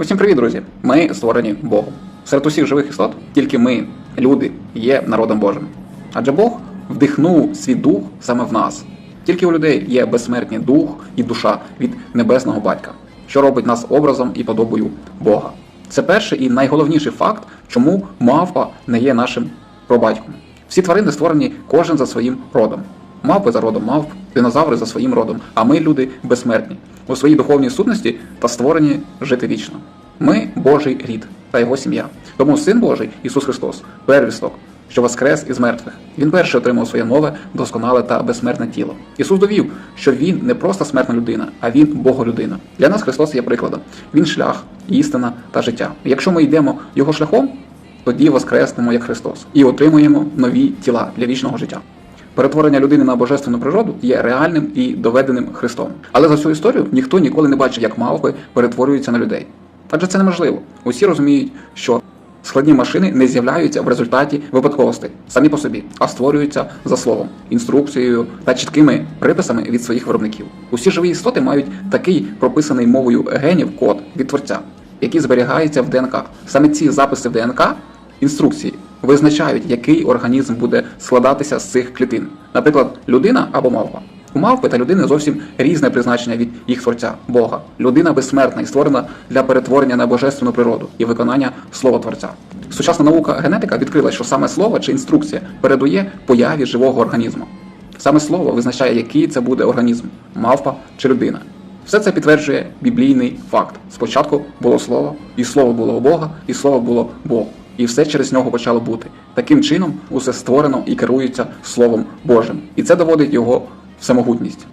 Усім привіт, друзі! Ми створені Богом. Серед усіх живих істот тільки ми, люди, є народом Божим. Адже Бог вдихнув свій дух саме в нас. Тільки у людей є безсмертний дух і душа від небесного батька, що робить нас образом і подобою Бога. Це перший і найголовніший факт, чому мавпа не є нашим пробатьком. Всі тварини створені кожен за своїм родом. Мавпи за родом мавп, динозаври за своїм родом, а ми, люди, безсмертні, у своїй духовній сутності та створені жити вічно. Ми Божий рід та його сім'я. Тому Син Божий, Ісус Христос, первісток, що воскрес із мертвих. Він перший отримав своє нове, досконале та безсмертне тіло. Ісус довів, що Він не просто смертна людина, а Він Боголюдина. Для нас Христос є прикладом. Він шлях, істина та життя. Якщо ми йдемо Його шляхом, тоді воскреснемо як Христос і отримуємо нові тіла для вічного життя. Перетворення людини на божественну природу є реальним і доведеним Христом. Але за всю історію ніхто ніколи не бачив, як мавпи перетворюються на людей. Адже це неможливо. Усі розуміють, що складні машини не з'являються в результаті випадковостей самі по собі, а створюються за словом, інструкцією та чіткими приписами від своїх виробників. Усі живі істоти мають такий прописаний мовою генів код від творця, який зберігається в ДНК. Саме ці записи в ДНК інструкції визначають, який організм буде складатися з цих клітин. Наприклад, людина або мавпа. У мавпи та людини зовсім різне призначення від їх творця Бога. Людина безсмертна і створена для перетворення на божественну природу і виконання слова творця. Сучасна наука генетика відкрила, що саме слово чи інструкція передує появі живого організму. Саме слово визначає, який це буде організм мавпа чи людина. Все це підтверджує біблійний факт. Спочатку було слово, і слово було у Бога, і слово було Бог. І все через нього почало бути. Таким чином усе створено і керується Словом Божим. І це доводить його всемогутність.